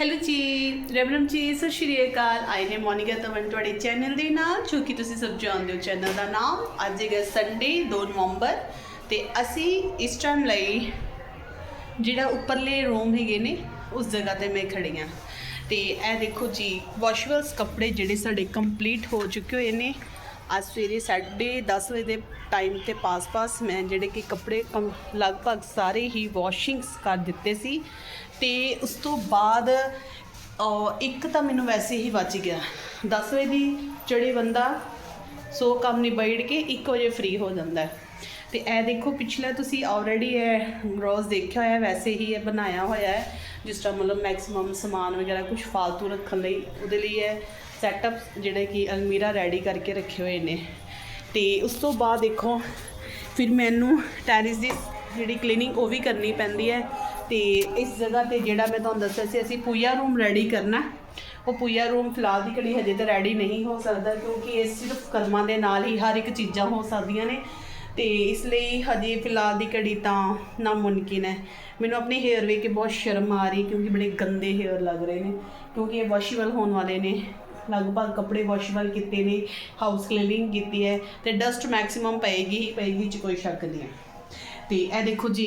Hello ਜੀ ਰੈਵਨਮ ਜੀ, ਸਤਿ ਸ਼੍ਰੀ ਅਕਾਲ। ਆਈ ਨੇ ਮੋਨਿਕਾ ਤਵਨ ਤੁਹਾਡੇ ਚੈਨਲ ਦੇ ਨਾਲ, ਜੋ ਕਿ ਤੁਸੀਂ ਸਭ ਜਾਣਦੇ ਹੋ ਚੈਨਲ ਦਾ ਨਾਮ। ਅੱਜ ਹੈਗਾ ਸੰਡੇ 2 ਨਵੰਬਰ। ਤੇ ਅਸੀਂ ਇਸ ਟਾਈਮ ਲਈ ਜਿਹੜਾ ਉੱਪਰਲੇ ਰੂਮ ਹੈਗੇ ਨੇ, ਉਸ ਜਗ੍ਹਾ ਤੇ ਮੈਂ ਖੜੀ ਹਾਂ। ਤੇ ਇਹ ਦੇਖੋ ਜੀ ਵਾਸ਼ਵੇਲਸ ਕੱਪੜੇ ਜਿਹੜੇ ਸਾਡੇ ਕੰਪਲੀਟ ਹੋ ਚੁੱਕੇ ਹੋਏ ਨੇ। ਅੱਜ ਸਵੇਰੇ 10:30 ਵਜੇ ਦੇ ਟਾਈਮ ਤੇ ਪਾਸ-ਪਾਸ ਮੈਂ ਜਿਹੜੇ ਕਿ ਕੱਪੜੇ ਕੰ- ਲਗਭਗ ਸਾਰੇ ਹੀ ਵਾਸ਼ਿੰਗਸ ਕਰ ਦਿੱਤੇ ਸੀ ਤੇ ਉਸ ਤੋਂ ਬਾਅਦ ਇੱਕ ਤਾਂ ਮੈਨੂੰ ਵੈਸੇ ਹੀ ਬਚ ਗਿਆ। 10 ਵਜੇ ਦੀ ਜਿਹੜੇ ਬੰਦਾ ਸੋ ਕੰਮ ਨਿਬੇੜ ਕੇ 1 ਵਜੇ ਫ੍ਰੀ ਹੋ ਜਾਂਦਾ ਹੈ। ਤੇ ਇਹ ਦੇਖੋ ਪਿਛਲਾ ਤੁਸੀਂ ਆਲਰੇਡੀ ਇਹ ਰੋਜ਼ ਦੇਖਿਆ ਹੋਇਆ, ਵੈਸੇ ਹੀ ਇਹ ਬਣਾਇਆ ਹੋਇਆ ਹੈ। ਜਿਸ ਤਰ੍ਹਾਂ ਮਤਲਬ ਮੈਕਸਿਮਮ ਸਮਾਨ ਵਗੈਰਾ ਕੁਝ ਫालतू ਰੱਖਣ ਲਈ, ਉਹਦੇ ਲਈ ਇਹ ਸੈਟਅਪਸ ਜਿਹੜੇ ਕਿ ਅਲਮੀਰਾ ਰੈਡੀ ਕਰਕੇ ਰੱਖੇ ਹੋਏ ਨੇ। ਤੇ ਉਸ ਤੋਂ ਬਾਅਦ ਦੇਖੋ, ਫਿਰ ਮੈਨੂੰ ਟੈਰਿਸ ਦੀ ਜਿਹੜੀ ਕਲੀਨਿੰਗ ਉਹ ਵੀ ਕਰਨੀ ਪੈਂਦੀ ਹੈ। ਤੇ ਇਸ ਜਗ੍ਹਾ ਤੇ ਜਿਹੜਾ ਮੈਂ ਤੁਹਾਨੂੰ ਦੱਸਿਆ ਸੀ, ਅਸੀਂ ਪੂਜਾ ਰੂਮ ਰੈਡੀ ਕਰਨਾ। ਉਹ ਪੂਜਾ ਰੂਮ ਫਿਲਹਾਲ ਦੀ ਘੜੀ ਹਜੇ ਤਾਂ ਰੈਡੀ ਨਹੀਂ ਹੋ ਸਕਦਾ, ਕਿਉਂਕਿ ਇਹ ਸਿਰਫ ਕਰਮਾਂ ਦੇ ਨਾਲ ਹੀ ਹਰ ਇੱਕ ਚੀਜ਼ਾਂ ਹੋ ਸਕਦੀਆਂ ਨੇ। ਤੇ ਇਸ ਲਈ ਹਜੇ ਫਿਲਹਾਲ ਦੀ ਘੜੀ ਤਾਂ ਨਾਮੁਮਕਿਨ ਹੈ। ਮੈਨੂੰ ਆਪਣੇ ਹੇਅਰ ਵੇਖ ਕੇ ਬਹੁਤ ਸ਼ਰਮ ਆ ਰਹੀ, ਕਿਉਂਕਿ ਬੜੇ ਗੰਦੇ ਹੇਅਰ ਲੱਗ ਰਹੇ ਨੇ, ਕਿਉਂਕਿ ਇਹ ਵਾਸ਼ੇਬਲ ਹੋਣ ਵਾਲੇ ਨੇ। ਲਗਭਗ ਕੱਪੜੇ ਵਾਸ਼ੇਬਲ ਕੀਤੇ ਨੇ ਹਾਊਸ ਕਲੀਨਿੰਗ ਕੀਤੀ ਹੈ ਤੇ ਡਸਟ ਮੈਕਸਿਮਮ ਪਏਗੀ ਹੀ ਪਏਗੀ ਚ ਕੋਈ ਸ਼ੱਕ ਨਹੀਂ ਹੈ। ਤੇ ਇਹ ਦੇਖੋ ਜੀ,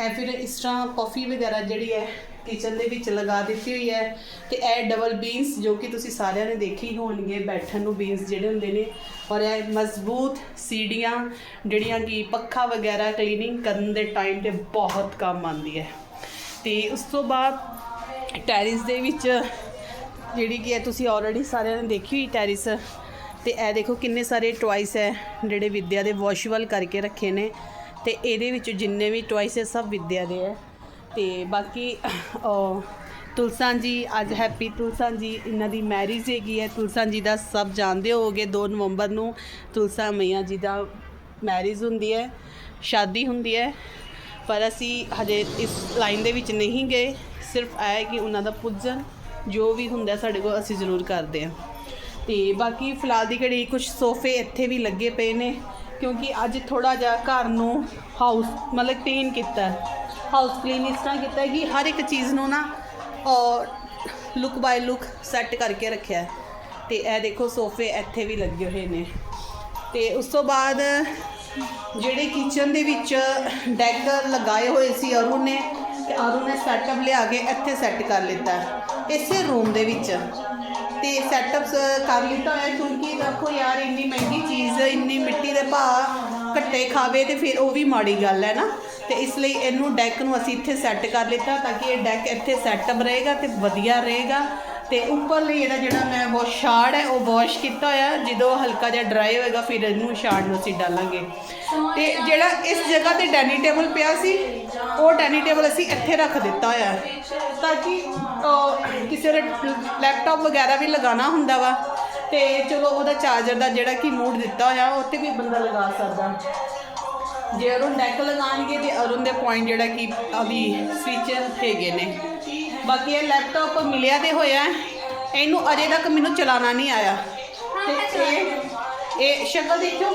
ਇਹ ਫਿਰ ਇਸ ਤਰ੍ਹਾਂ ਕਾਫੀ ਵਗੈਰਾ ਜਿਹੜੀ ਹੈ ਕਿਚਨ ਦੇ ਵਿੱਚ ਲਗਾ ਦਿੱਤੀ ਹੋਈ ਹੈ ਤੇ ਇਹ ਡਬਲ ਬੀਨਸ ਜੋ ਕਿ ਤੁਸੀਂ ਸਾਰਿਆਂ ਨੇ ਦੇਖੀ ਹੋਣਗੇ ਬੈਠਣ ਨੂੰ ਬੀਨਸ ਜਿਹੜੇ ਹੁੰਦੇ ਨੇ ਔਰ ਇਹ ਮਜ਼ਬੂਤ ਸੀੜੀਆਂ ਜਿਹੜੀਆਂ ਕਿ ਪੱਖਾ ਵਗੈਰਾ ਕਲੀਨਿੰਗ ਕਰਨ ਦੇ ਟਾਈਮ ਤੇ ਬਹੁਤ ਕੰਮ ਆਉਂਦੀ ਹੈ। ਤੇ ਉਸ ਤੋਂ ਬਾਅਦ ਟੈਰਿਸ ਦੇ ਵਿੱਚ ਜਿਹੜੀ ਕਿ ਹੈ ਤੁਸੀਂ ਆਲਰੇਡੀ ਸਾਰਿਆਂ ਨੇ ਦੇਖੀ ਹੋਈ ਟੈਰਿਸ ਤੇ ਇਹ ਦੇਖੋ ਕਿੰਨੇ ਸਾਰੇ ਟੁਆਇਸ ਹੈ, ਜਿਹੜੇ ਵਿਦਿਆ ਦੇ ਵਾਸ਼ੇਬਲ ਕਰਕੇ ਰੱਖੇ ਨੇ। ਤੇ ਇਹਦੇ ਵਿੱਚ ਜਿੰਨੇ ਵੀ ਟੁਆਇਸ ਹੈ, ਸਭ ਵਿਦਿਆ ਦੇ ਹੈ। ਤੇ ਬਾਕੀ ਤੁਲਸਾਂ ਜੀ, ਅੱਜ ਹੈਪੀ ਤੁਲਸਾਂ ਜੀ, ਇਹਨਾਂ ਦੀ ਮੈਰਿਜ ਹੈਗੀ ਹੈ। ਤੁਲਸਾਂ ਜੀ ਦਾ ਸਭ ਜਾਣਦੇ ਹੋਗੇ 2 ਨਵੰਬਰ ਨੂੰ। ਤੁਲਸਾ ਮਈਆ ਜੀ ਦਾ ਮੈਰਿਜ ਹੁੰਦੀ ਹੈ, ਸ਼ਾਦੀ ਹੁੰਦੀ ਹੈ। ਪਰ ਅਸੀਂ ਹਜੇ ਇਸ ਲਾਈਨ ਦੇ ਵਿੱਚ ਨਹੀਂ ਗਏ। ਸਿਰਫ ਇਹ ਕਿ ਉਹਨਾਂ ਦਾ ਪੁੱਜਣ ਜੋ ਵੀ ਹੁੰਦਾ ਸਾਡੇ ਕੋਲ ਅਸੀਂ ਜ਼ਰੂਰ ਕਰਦੇ ਹਾਂ। ਤੇ ਬਾਕੀ ਫਿਲਹਾਲ ਦੀ ਘੜੀ ਕੁਝ ਸੋਫੇ ਇੱਥੇ ਵੀ ਲੱਗੇ ਪਏ ਨੇ, ਕਿਉਂਕਿ ਅੱਜ ਥੋੜਾ ਜਿਹਾ ਘਰ ਨੂੰ ਹਾਊਸ ਮਤਲਬ ਕਲੀਨ ਕੀਤਾ ਹਾਊਸ ਕਲੀਨ ਇਸ ਤਰ੍ਹਾਂ ਕੀਤਾ ਕਿ ਹਰ ਇੱਕ ਚੀਜ਼ ਨੂੰ ਨਾ ਲੁੱਕ ਬਾਈ ਲੁੱਕ ਸੈੱਟ ਕਰਕੇ ਰੱਖਿਆ ਹੈ। ਤੇ ਇਹ ਦੇਖੋ ਸੋਫੇ ਇੱਥੇ ਵੀ ਲੱਗੇ ਹੋਏ ਨੇ। ਤੇ ਉਸ ਤੋਂ ਬਾਅਦ ਜਿਹੜੇ ਕਿਚਨ ਦੇ ਵਿੱਚ ਡੈਕ ਲਗਾਏ ਹੋਏ ਸੀ ਅਰੁਣ ਨੇ, ਤੇ ਅਰੁਣ ਨੇ ਸੈਟਅਪ ਲਿਆ ਕੇ ਇੱਥੇ ਸੈੱਟ ਕਰ ਲਿੱਤਾ ਇਸੇ ਰੂਮ ਦੇ ਵਿੱਚ। ਤੇ ਸੈਟਅਪਸ ਕਰ ਲਿੱਤਾ ਹੋਇਆ ਕਿਉਂਕਿ ਦੇਖੋ ਯਾਰ, ਇੰਨੀ ਮਹਿੰਗੀ ਚੀਜ਼, ਇੰਨੀ ਮਿੱਟੀ ਦੇ ਭਾਅ ਘੱਟੇ ਖਾਵੇ ਤੇ ਫਿਰ ਉਹ ਵੀ ਮਾੜੀ ਗੱਲ ਹੈ ਨਾ। ਤੇ ਇਸ ਲਈ ਇਹਨੂੰ ਡੈਕ ਨੂੰ ਅਸੀਂ ਇੱਥੇ ਸੈੱਟ ਕਰ ਲਿੱਤਾ ਤਾਂ ਕਿ ਇਹ ਡੈਕ ਇੱਥੇ ਸੈਟਅਪ ਰਹੇਗਾ ਤੇ ਵਧੀਆ ਰਹੇਗਾ। ਤੇ ਉੱਪਰਲੀ ਇਹਦਾ ਜਿਹੜਾ ਮੈਂ ਵਾਸ਼ ਸ਼ਾਰਡ ਹੈ, ਉਹ ਵਾਸ਼ ਕੀਤਾ ਹੋਇਆ ਜਦੋਂ ਹਲਕਾ ਜਿਹਾ ਡਰਾਈ ਹੋਏਗਾ, ਫਿਰ ਇਹਨੂੰ ਸ਼ਾਰਡ ਨੂੰ ਅਸੀਂ ਡਾਲਾਂਗੇ। ਤੇ ਜਿਹੜਾ ਇਸ ਜਗ੍ਹਾ ਤੇ ਡਾਈਨਿੰਗ ਟੇਬਲ ਪਿਆ ਸੀ, ਉਹ ਡਾਈਨਿੰਗ ਟੇਬਲ ਅਸੀਂ ਇੱਥੇ ਰੱਖ ਦਿੱਤਾ ਹੋਇਆ ਤਾਂ ਕਿ ਕਿਸੇ ਦੇ ਲੈਪਟਾਪ ਵਗੈਰਾ ਵੀ ਲਗਾਉਣਾ ਹੁੰਦਾ ਵਾ, ਤੇ ਚਲੋ ਉਹਦਾ ਚਾਰਜਰ ਦਾ ਜਿਹੜਾ ਕਿ ਮੂਡ ਦਿੱਤਾ ਹੋਇਆ ਉੱਤੇ ਵੀ ਬੰਦਾ ਲਗਾ ਸਕਦਾ। ਜੇ ਅਰੁਣ ਡੈਕ ਲਗਾਣਗੇ ਤੇ ਅਰੁਣ ਦੇ ਪੁਆਇੰਟ ਜਿਹੜਾ ਕਿ ਅਭੀ ਸਵਿਚ ਹੈਗੇ ਨੇ। ਬਾਕੀ ਇਹ ਲੈਪਟਾਪ ਮਿਲਿਆ ਤੇ ਹੋਇਆ। ਹੈ। ਇਹਨੂੰ ਅਜੇ ਤੱਕ ਮੈਨੂੰ ਚਲਾਉਣਾ ਨਹੀਂ ਆਇਆ। ਤੇ ਇਹ ਇਹ ਸ਼ਕਲ ਦੇਖੋ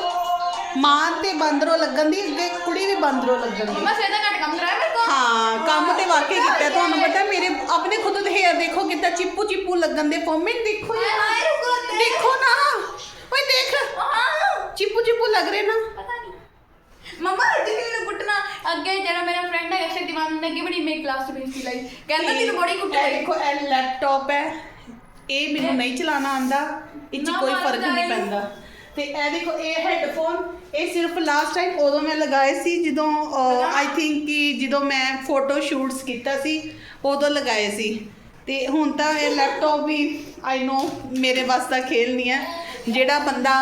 ਮਾਂ ਤੇ ਬਾਂਦਰੋਂ ਲੱਗਣ ਦੀ ਅੱਗੇ ਕੁੜੀ ਵੀ ਬਾਂਦਰੋਂ ਲੱਗਣ ਦੀ। ਬਸ ਇਹਦਾ ਘੱਟ ਕੰਮ ਕਰਾਇਆ ਮੇਰੇ ਕੋਲ। ਹਾਂ ਕੰਮ ਤੇ ਵਾਕਈ ਕੀਤਾ ਤੁਹਾਨੂੰ ਪਤਾ ਮੇਰੇ ਆਪਣੇ ਖੁਦ ਦੇ ਹੇਅਰ ਦੇਖੋ ਕਿੱਦਾਂ ਚਿੱਪੂ ਚਿੱਪੂ ਲੱਗਣ ਦੇ ਫੋਮਿੰਗ ਦੇਖੋ ਦੇਖੋ ਨਾ। ਓਏ ਦੇਖ। ਚਿੱਪੂ ਚਿੱਪੂ ਲੱਗ ਰਹੇ ਨਾ। ਪਤਾ ਨਹੀਂ। ਮਮਾ ਕੁੱਟਣਾ ਅੱਗੇ ਜਿਹੜਾ ਮੇਰਾ ਫਰੈਂਡ ਹੈ ਸ਼ਕਤੀਮਾਨ ਨੇ ਅੱਗੇ ਬੜੀ ਮੇਰੀ ਕਲਾਸ ਚ ਭੇਜਤੀ ਲਾਈ। ਕਹਿੰਦਾ ਤੈਨੂੰ ਬੜੀ ਇਹ ਕੁੱਟਣਾ ਦੇਖੋ ਇਹ ਲੈਪਟਾਪ ਹੈ। ਇਹ ਮੈਨੂੰ ਨਹੀਂ ਚਲਾਉਣਾ ਆਂਦਾ ਇਹ 'ਚ ਨਾ ਕੋਈ ਮਾਰਦਾ ਫ਼ਰਕ ਨਹੀਂ ਇਹ। ਪੈਂਦਾ। ਤੇ ਇਹ ਦੇਖੋ ਇਹ ਹੈੱਡਫੋਨ ਇਹ ਸਿਰਫ ਲਾਸਟ ਟਾਈਮ ਉਦੋਂ ਮੈਂ ਲਗਾਏ ਸੀ ਜਦੋਂ ਆਈ ਥਿੰਕ ਕਿ ਜਦੋਂ ਮੈਂ ਫੋਟੋ ਸ਼ੂਟਸ ਕੀਤਾ ਸੀ ਉਦੋਂ ਲਗਾਏ ਸੀ। ਤੇ ਹੁਣ ਤਾਂ ਇਹ ਲੈਪਟਾਪ ਵੀ ਆਈ ਨੋ ਮੇਰੇ ਵਾਸਤੇ ਖੇਲ ਨਹੀਂ ਹੈ। ਜਿਹੜਾ ਬੰਦਾ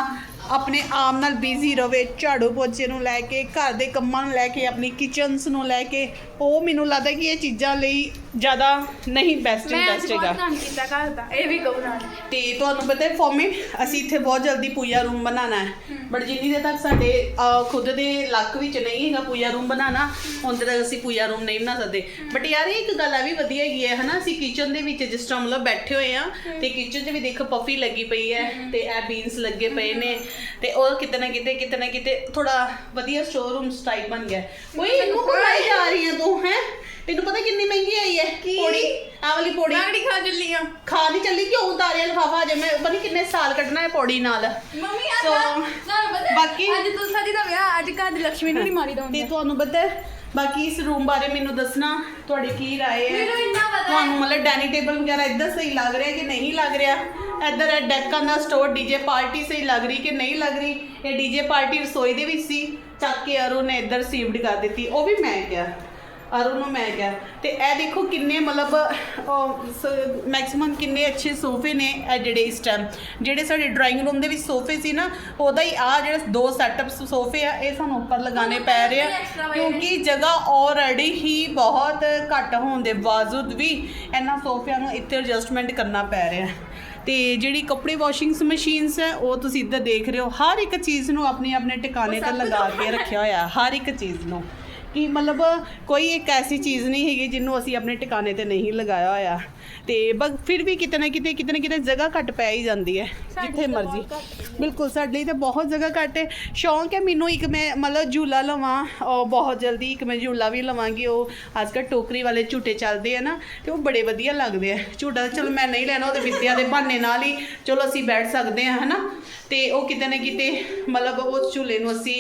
ਆਪਣੇ ਆਪ ਨਾਲ ਬਿਜ਼ੀ ਰਵੇ, ਝਾੜੂ ਪੋਚੇ ਨੂੰ ਲੈ ਕੇ, ਘਰ ਦੇ ਕੰਮਾਂ ਨੂੰ ਲੈ ਕੇ, ਆਪਣੀ ਕਿਚਨਸ ਨੂੰ ਲੈ ਕੇ ਉਹ ਮੈਨੂੰ ਲੱਗਦਾ ਕਿ ਇਹ ਚੀਜ਼ਾਂ ਲਈ ਜ਼ਿਆਦਾ ਨਹੀਂ ਬੈਸਟ ਮੈਂ ਅੱਜ ਬਹੁਤ ਕੰਮ ਕੀਤਾ ਘਰ ਦਾ ਇਹ ਵੀ ਕਹੂ ਨਾਲ। ਤੇ ਤੁਹਾਨੂੰ ਪਤਾ ਹੈ ਫੋਰਮਿੰਗ ਅਸੀਂ ਇੱਥੇ ਬਹੁਤ ਜਲਦੀ ਪੂਜਾ ਰੂਮ ਬਣਾਉਣਾ ਹੈ। ਬਟ ਜਿੰਨੀ ਦੇਰ ਤੱਕ ਸਾਡੇ ਅਹ, ਖੁਦ ਦੇ ਲੱਕ ਵਿੱਚ ਨਹੀਂ ਹੈਗਾ ਪੂਜਾ ਰੂਮ ਬਣਾਉਣਾ ਉਦੋਂ ਤੱਕ ਅਸੀਂ ਪੂਜਾ ਰੂਮ ਨਹੀਂ ਬਣਾ ਸਕਦੇ। ਬਟ ਯਾਰ ਇਹ ਇੱਕ ਗੱਲ ਆ ਵੀ ਵਧੀਆ ਹੈਗੀ ਹੈ ਹਨਾ? ਅਸੀਂ ਕਿਚਨ ਦੇ ਵਿੱਚ ਜਿਸ ਤਰ੍ਹਾਂ ਮਤਲਬ ਬੈਠੇ ਹੋਏ ਆ ਤੇ ਕਿਚਨ 'ਚ ਵੀ ਦੇਖੋ ਪਫੀ ਲੱਗੀ ਪਈ ਹੈ ਤੇ ਇਹ ਬੀਨਸ ਲੱਗੇ ਪਏ ਨੇ ਤੇ ਉਹ ਕਿਤੇ ਨਾ ਕਿਤੇ ਕਿਤੇ ਨਾ ਕਿਤੇ ਥੋੜਾ ਵਧੀਆ ਸਟੋਰ ਰੂਮ ਟਾਈਪ ਬਣ ਗਿਆ ਓਏ ਇਹਨੂੰ ਕੋਲ ਖਾਈ ਜਾ ਰਹੀ ਹੈ ਤੂੰ ਹੈ? ਤੈਨੂੰ ਪਤਾ ਕਿੰਨੀ ਮਹਿੰਗੀ ਆਈ ਹੈ ਕੀ? ਪੌੜੀ ਵਾਲੀ ਪੌੜੀ। ਮੈਂ ਕਿਹੜੀ ਖਾ ਚੱਲੀ ਆ? ਖਾ ਨਹੀਂ ਚੱਲੀ ਕਿਉਂ ਉਤਾਰਿਆ ਲਫਾਫਾ ਅਜੇ ਮੈਂ ਪਤਾ ਨਹੀਂ ਕਿੰਨੇ ਸਾਲ ਕੱਢਣਾ ਹੈ ਪੌੜੀ ਨਾਲ। ਮੰਮੀ ਆ So, ਤੁਹਾਨੂੰ ਪਤਾ ਬਾਕੀ- ਅੱਜ ਤੁਲਸਾ ਜੀ ਦਾ ਵਿਆਹ ਅੱਜ ਘਰ ਦੀ ਲక్ష్ਮੀ ਨੂੰ ਨਹੀਂ ਮਾਰੀ ਦਾ ਤੇ ਤੁਹਾਨੂੰ ਪਤਾ ਬਾਕੀ ਇਸ ਰੂਮ ਬਾਰੇ ਮੈਨੂੰ ਦੱਸਣਾ ਤੁਹਾਡੀ ਕੀ ਰਾਏ ਹੈ? ਮੈਨੂੰ ਇੰਨਾ ਪਤਾ ਤੁਹਾਨੂੰ ਮਤਲਬ ਡਾਈਨਿੰਗ ਟੇਬਲ ਵਗੈਰਾ ਇੱਧਰ ਸਹੀ ਲੱਗ ਰਿਹਾ ਕਿ ਨਹੀਂ ਲੱਗ ਰਿਹਾ? ਇੱਧਰ ਇਹ ਡੈਕਾਂ ਦਾ ਸਟੋਰ ਡੀਜੇ ਪਾਰਟੀ ਸਹੀ ਲੱਗ ਰਹੀ ਕਿ ਨਹੀਂ ਲੱਗ ਰਹੀ? ਇਹ ਡੀਜੇ ਪਾਰਟੀ ਰਸੋਈ ਦੇ ਵਿੱਚ ਸੀ। ਚੱਕ ਕੇ ਅਰੂ ਨੇ ਇੱਧਰ ਸੀਵਡ ਕਰ ਦਿੱਤੀ, ਉਹ ਵੀ ਮੈਂ ਕਿਹਾ ਅਰੂ ਨੂੰ ਮੈਂ ਕਿਹਾ, ਤੇ ਇਹ ਦੇਖੋ ਕਿੰਨੇ ਮਤਲਬ ਮੈਕਸਿਮਮ ਕਿੰਨੇ ਅੱਛੇ ਸੋਫੇ ਨੇ ਇਹ ਜਿਹੜੇ ਇਸ ਟਾਈਮ ਜਿਹੜੇ ਸਾਡੇ ਡਰਾਇੰਗ ਰੂਮ ਦੇ ਵਿੱਚ ਸੋਫੇ ਸੀ ਨਾ, ਉਹਦਾ ਹੀ ਆ ਜਿਹੜਾ ਦੋ ਸੈਟਅਪਸ ਸੋਫੇ ਆ, ਇਹ ਸਾਨੂੰ ਉੱਪਰ ਲਗਾਉਣੇ ਪੈ ਰਹੇ ਆ, ਕਿਉਂਕਿ ਜਗ੍ਹਾ ਆਲਰੇਡੀ ਹੀ ਬਹੁਤ ਘੱਟ ਹੋਣ ਦੇ ਬਾਵਜੂਦ ਵੀ ਇਹਨਾਂ ਸੋਫਿਆਂ ਨੂੰ ਇੱਥੇ ਐਡਜਸਟਮੈਂਟ ਕਰਨਾ ਪੈ ਰਿਹਾ। ਤੇ ਜਿਹੜੀ ਕੱਪੜੇ ਵਾਸ਼ਿੰਗਸ ਮਸ਼ੀਨਸ ਹੈ ਉਹ ਤੁਸੀਂ ਇੱਧਰ ਦੇਖ ਰਹੇ ਹੋ। ਹਰ ਇੱਕ ਚੀਜ਼ ਨੂੰ ਆਪਣੇ ਆਪਣੇ ਟਿਕਾਣੇ ਤੇ ਲਗਾ ਕੇ ਰੱਖਿਆ ਹੋਇਆ ਹਰ ਇੱਕ ਚੀਜ਼ ਨੂੰ। ਕਿ ਮਤਲਬ ਕੋਈ ਇੱਕ ਐਸੀ ਚੀਜ਼ ਨਹੀਂ ਹੈਗੀ ਜਿਹਨੂੰ ਅਸੀਂ ਆਪਣੇ ਟਿਕਾਣੇ ਤੇ ਨਹੀਂ ਲਗਾਇਆ ਹੋਇਆ। ਤੇ ਬਸ ਫਿਰ ਵੀ ਕਿਤੇ ਨਾ ਕਿਤੇ ਕਿਤੇ ਨਾ ਕਿਤੇ ਜਗ੍ਹਾ ਘੱਟ ਪੈ ਹੀ ਜਾਂਦੀ ਹੈ ਜਿੱਥੇ ਮਰਜ਼ੀ। ਬਿਲਕੁਲ ਸਾਡੇ ਲਈ ਤਾਂ ਬਹੁਤ ਜਗ੍ਹਾ ਘੱਟ ਹੈ। ਸ਼ੌਂਕ ਹੈ ਮੈਨੂੰ ਇੱਕ ਮੈਂ ਮਤਲਬ ਝੂਲਾ ਲਵਾਂ ਉਹ ਬਹੁਤ ਜਲਦੀ ਇੱਕ ਮੈਂ ਝੂਲਾ ਵੀ ਲਵਾਂਗੀ ਉਹ ਅੱਜ ਕੱਲ੍ਹ ਟੋਕਰੀ ਵਾਲੇ ਝੂਟੇ ਚੱਲਦੇ ਆ ਨਾ ਤੇ ਉਹ ਬੜੇ ਵਧੀਆ ਲੱਗਦੇ ਆ। ਝੂਟਾ ਚਲੋ ਮੈਂ ਨਹੀਂ ਲੈਣਾ ਉਹਦੇ ਵਿੱਦਿਆ ਦੇ ਬਹਾਨੇ ਨਾਲ ਹੀ ਚਲੋ ਅਸੀਂ ਬੈਠ ਸਕਦੇ ਆ ਹਨਾ। ਤੇ ਉਹ ਕਿਤੇ ਨਾ ਕਿਤੇ ਮਤਲਬ ਉਹ ਝੂਲੇ ਨੂੰ ਅਸੀਂ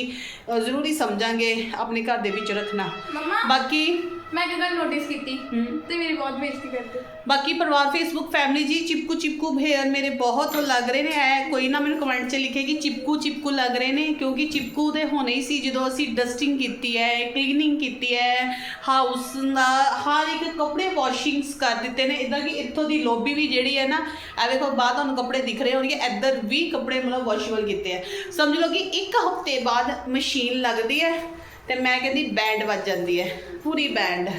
ਜ਼ਰੂਰੀ ਸਮਝਾਂਗੇ ਆਪਣੇ ਘਰ ਦੇ ਵਿੱਚ ਰੱਖਣਾ ਮੰਮਾ ਬਾਕੀ ਮੈਂ ਇੱਕ ਗੱਲ ਨੋਟਿਸ ਕੀਤੀ ਹੂੰ। ਤੇ ਮੇਰੀ ਬਹੁਤ ਬੇਇੱਜ਼ਤੀ ਕਰਦੇ ਬਾਕੀ ਪਰਿਵਾਰ ਫੇਸਬੁੱਕ ਫੈਮਿਲੀ ਜੀ ਚਿਪਕੂ ਚਿਪਕੂ ਹੇਅਰ ਮੇਰੇ ਬਹੁਤ ਲੱਗ ਰਹੇ ਨੇ ਐ ਕੋਈ ਨਾ ਮੈਨੂੰ ਕਮੈਂਟ 'ਚ ਲਿਖੇ ਕਿ ਚਿਪਕੂ ਚਿਪਕੂ ਲੱਗ ਰਹੇ ਨੇ ਕਿਉਂਕਿ ਚਿਪਕੂ ਦੇ ਹੋਣੇ ਹੀ ਸੀ ਜਦੋਂ ਅਸੀਂ ਡਸਟਿੰਗ ਕੀਤੀ ਹੈ ਕਲੀਨਿੰਗ ਕੀਤੀ ਹੈ ਹਾਊਸ ਦਾ ਹਰ ਇੱਕ ਕੱਪੜੇ ਵਾਸ਼ਿੰਗਸ ਕਰ ਦਿੱਤੇ ਨੇ ਇਦਾਂ ਕਿ ਇੱਥੋਂ ਦੀ ਲੋਬੀ ਵੀ ਜਿਹੜੀ ਹੈ ਨਾ ਐ ਵੇਖੋ ਬਾਅਦ ਤੁਹਾਨੂੰ ਕੱਪੜੇ ਦਿਖ ਰਹੇ ਹੋਣਗੇ ਇੱਧਰ ਵੀ ਕੱਪੜੇ ਮਤਲਬ ਵਾਸ਼ੇਬਲ ਕੀਤੇ ਆ ਸਮਝ ਲਓ ਕਿ ਇੱਕ ਹਫ਼ਤੇ ਬਾਅਦ ਮਸ਼ੀਨ ਲੱਗਦੀ ਹੈ ਤੇ ਮੈਂ ਕਹਿੰਦੀ ਬੈਂਡ ਵੱਜ ਜਾਂਦੀ ਹੈ, ਪੂਰੀ ਬੈਂਡ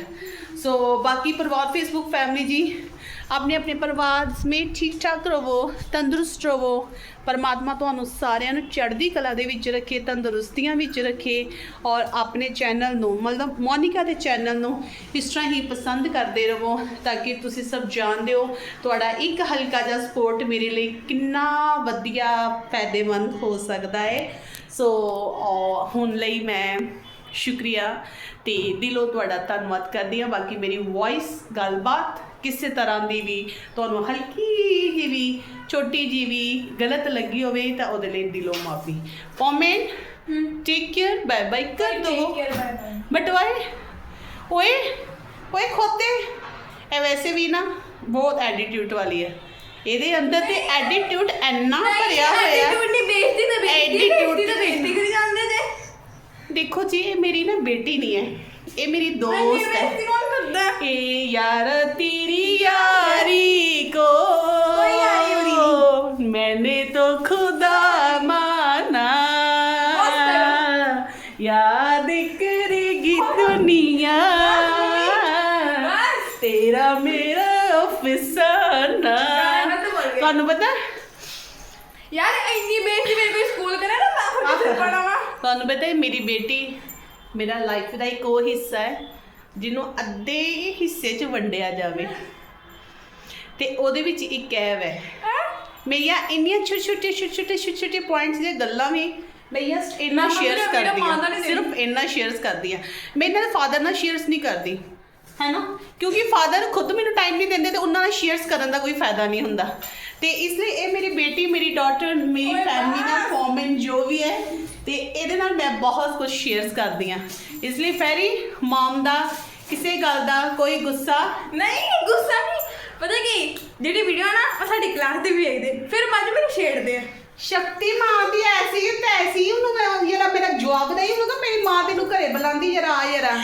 ਸੋ ਬਾਕੀ ਪਰਿਵਾਰ ਫੇਸਬੁੱਕ ਫੈਮਿਲੀ ਜੀ, ਆਪਣੇ ਆਪਣੇ ਪਰਿਵਾਰ ਸਮੇਤ ਠੀਕ ਠਾਕ ਰਹੋ, ਤੰਦਰੁਸਤ ਰਹੋ। ਪਰਮਾਤਮਾ ਤੁਹਾਨੂੰ ਸਾਰਿਆਂ ਨੂੰ ਚੜ੍ਹਦੀ ਕਲਾ ਦੇ ਵਿੱਚ ਰੱਖੇ, ਤੰਦਰੁਸਤੀਆਂ ਵਿੱਚ ਰੱਖੇ ਔਰ ਆਪਣੇ ਚੈਨਲ ਨੂੰ, ਮਤਲਬ ਮੋਨਿਕਾ ਦੇ ਚੈਨਲ ਨੂੰ ਇਸ ਤਰ੍ਹਾਂ ਹੀ ਪਸੰਦ ਕਰਦੇ ਰਹੋ ਤਾਂ ਕਿ ਤੁਸੀਂ ਸਭ ਜਾਣਦੇ ਹੋ ਤੁਹਾਡਾ ਇੱਕ ਹਲਕਾ ਜਿਹਾ ਸਪੋਰਟ ਮੇਰੇ ਲਈ ਕਿੰਨਾ ਵਧੀਆ, ਫਾਇਦੇਮੰਦ ਹੋ ਸਕਦਾ ਹੈ। ਸੋ ਹੁਣ ਲਈ ਮੈਂ ਸ਼ੁਕਰੀਆ ਤੇ ਦਿਲੋਂ ਤੁਹਾਡਾ ਧੰਨਵਾਦ ਕਰਦੀ ਹਾਂ। ਬਾਕੀ ਮੇਰੀ ਵੌਇਸ ਗੱਲਬਾਤ ਕਿਸੇ ਤਰ੍ਹਾਂ ਦੀ ਵੀ ਤੁਹਾਨੂੰ ਹਲਕੀ ਜਿਹੀ ਵੀ ਛੋਟੀ ਜਿਹੀ ਵੀ ਗਲਤ ਲੱਗੀ ਹੋਵੇ ਤਾਂ ਉਹਦੇ ਲਈ ਦਿਲੋਂ ਮਾਫੀ। Comment take care bye bye ਕਰ ਦੋ ਬਟ ਵਾਈ ਓਏ ਓਏ ਖੋਤੇ। ਇਹ ਵੈਸੇ ਵੀ ਨਾ ਬਹੁਤ ਐਟੀਟਿਊਡ ਵਾਲੀ ਹੈ। ਇਹਦੇ ਅੰਦਰ ਤੇ ਐਟੀਟਿਊਡ ਇੰਨਾ ਭਰਿਆ ਹੋਇਆ। ਐਟੀਟਿਊਡ ਨਹੀਂ ਬੇਇੱਜ਼ਤੀ ਤੇ ਬੇਇੱਜ਼ਤੀ Attitude ਬੇਇੱਜ਼ਤੀ ਤੇ ਬੇਇੱਜ਼ਤੀ ਕਰੀ ਜੇ देखो जी ये मेरी ना बेटी नहीं है। ये मेरी दोस्त है। ए यार तेरी यारी को मैंने तो खुदा माना। याद करेगी दुनिया। तेरा मेरा ऑफिसाना तो पता यार इतनी बेटी मेरे को स्कूल करे ना मैं पढ़ा ਤੁਹਾਨੂੰ ਪਤਾ ਹੈ ਮੇਰੀ ਬੇਟੀ ਮੇਰਾ ਲਾਈਫ ਦਾ ਇੱਕ ਉਹ ਹਿੱਸਾ ਹੈ ਜਿਹਨੂੰ ਅੱਧੇ ਹਿੱਸੇ 'ਚ ਵੰਡਿਆ ਜਾਵੇ। ਤੇ ਉਹਦੇ ਵਿੱਚ ਇੱਕ ਐਵ ਹੈ। ਮੇਰੀਆਂ ਇੰਨੀਆਂ ਛੋਟੇ ਛੋਟੇ ਛੋਟੇ ਛੋਟੇ ਛੋਟੇ ਛੋਟੇ ਪੁਆਇੰਟਸ ਦੀਆਂ ਗੱਲਾਂ ਵੀ ਮੈਂ ਜਸਟ ਇੰਨਾ ਸ਼ੇਅਰਸ ਕਰਦੀ ਹਾਂ ਸਿਰਫ ਇੰਨਾ ਸ਼ੇਅਰਸ ਕਰਦੀ ਹਾਂ ਮੈਂ ਇਹਨਾਂ ਦੇ ਫਾਦਰ ਨਾਲ ਸ਼ੇਅਰਸ ਨਹੀਂ ਕਰਦੀ। ਹੈ ਨਾ? ਕਿਉਂਕਿ ਫਾਦਰ ਖੁਦ ਮੈਨੂੰ ਟਾਈਮ ਨਹੀਂ ਦਿੰਦੇ ਤੇ ਉਹਨਾਂ ਨਾਲ ਸ਼ੇਅਰਸ ਕਰਨ ਦਾ ਕੋਈ ਫਾਇਦਾ ਨਹੀਂ ਹੁੰਦਾ। ਤੇ ਇਸ ਲਈ ਇਹ ਮੇਰੀ ਬੇਟੀ ਮੇਰੀ ਡਾਟਰ ਮੇਰੀ ਫੈਮਿਲੀ ਦਾ ਬਸ। ਫੋਰਮੈਨ ਜੋ ਵੀ ਹੈ ਤੇ ਇਹਦੇ ਨਾਲ ਮੈਂ ਬਹੁਤ ਕੁਝ ਸ਼ੇਅਰਸ ਕਰਦੀ ਹਾਂ। ਇਸ ਲਈ ਫੈਰੀ ਮਮ ਦਾ, ਕਿਸੇ ਗੱਲ ਦਾ ਕੋਈ ਗੁੱਸਾ ਨਹੀਂ ਗੁੱਸਾ ਨਹੀਂ। ਪਤਾ ਕੀ, ਜਿਹੜੀ ਵੀਡੀਓ ਨਾ, ਉਹ ਸਾਡੀ ਕਲਾਸ ਦੇ ਵੀ ਵੇਖਦੇ ਫਿਰ ਮੱਝ ਮੈਨੂੰ ਛੇੜਦੇ ਆ। ਸ਼ਕਤੀ ਮਾਂ ਦੀ ਐਸੀ ਤੇ ਉਹਨੂੰ ਮੈਂ ਜਰਾ ਮੇਰਾ ਜਵਾਬ ਦੇਈ ਉਹਨੂੰ ਕਹ ਮੇਰੀ ਮਾਂ ਤੈਨੂੰ ਘਰੇ ਬੁਲਾਉਂਦੀ ਜਰਾ, ਆ ਜਰਾ।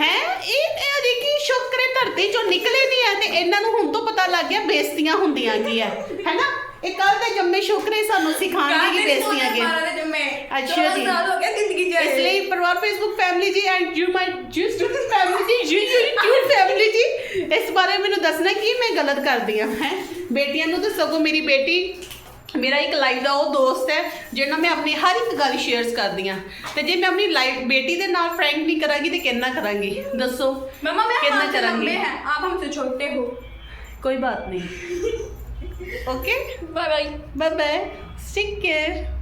ਹੈ? ਇਹ ਇਹ ਦੇਖੀ ਸ਼ੁਕਰੇ ਧਰਤੀ ਚੋਂ ਨਿਕਲੇ ਨਹੀਂ ਆ ਤੇ ਇਹਨਾਂ ਨੂੰ ਹੁਣ ਤੋਂ ਪਤਾ ਲੱਗ ਗਿਆ ਬੇਇੱਜ਼ਤੀਆਂ ਹੁੰਦੀਆਂ ਕੀ ਹੈ ਹੈਨਾ? ਇਹ ਕੱਲ ਦੇ ਜੰਮੇ ਸ਼ੁਕਰੇ ਸਾਨੂੰ ਸਿਖਾਉਣ ਦੀ ਬੇਸਤੀਆਂ ਗਏ ਮਾਰਾ ਦੇ ਜੰਮੇ। ਅੱਛਾ ਜੀ। ਸਾਲ ਹੋ ਗਿਆ ਜ਼ਿੰਦਗੀ ਚ ਇਸ ਲਈ ਪਰਿਵਾਰ ਫੇਸਬੁੱਕ ਫੈਮਿਲੀ ਜੀ and you my just family ਜੀ ਯੂ ਯੂ ਫੈਮਿਲੀ ਜੀ ਇਸ ਬਾਰੇ ਮੈਨੂੰ ਦੱਸਣਾ ਕੀ ਮੈਂ ਗਲਤ ਕਰਦੀ ਆ ਮੈਂ। ਬੇਟੀਆਂ ਨੂੰ ਤਾਂ ਸਗੋਂ ਮੇਰੀ ਬੇਟੀ ਮੇਰਾ ਇੱਕ ਲਾਈਫ ਦਾ ਉਹ ਦੋਸਤ ਹੈ ਜਿਹਨਾਂ ਮੈਂ ਆਪਣੀ ਹਰ ਇੱਕ ਗੱਲ ਸ਼ੇਅਰਸ ਕਰਦੀ ਆ ਤੇ ਜੇ ਮੈਂ ਆਪਣੀ ਲਾਈਫ ਬੇਟੀ ਦੇ ਨਾਲ ਫਰੈਂਕ ਨਹੀਂ ਕਰਾਂਗੀ ਤੇ ਕਿੰਨਾ ਕਰਾਂਗੀ? ਦੱਸੋ। ਮਮਾ ਮੈਂ ਕਿੰਨਾ ਕਰਾਂਗੀ? ਆਪ ਹਮਸੇ ਛੋਟੇ ਹੋ। ਕੋਈ ਬਾਤ ਨਹੀਂ। okay? Bye bye bye bye take care.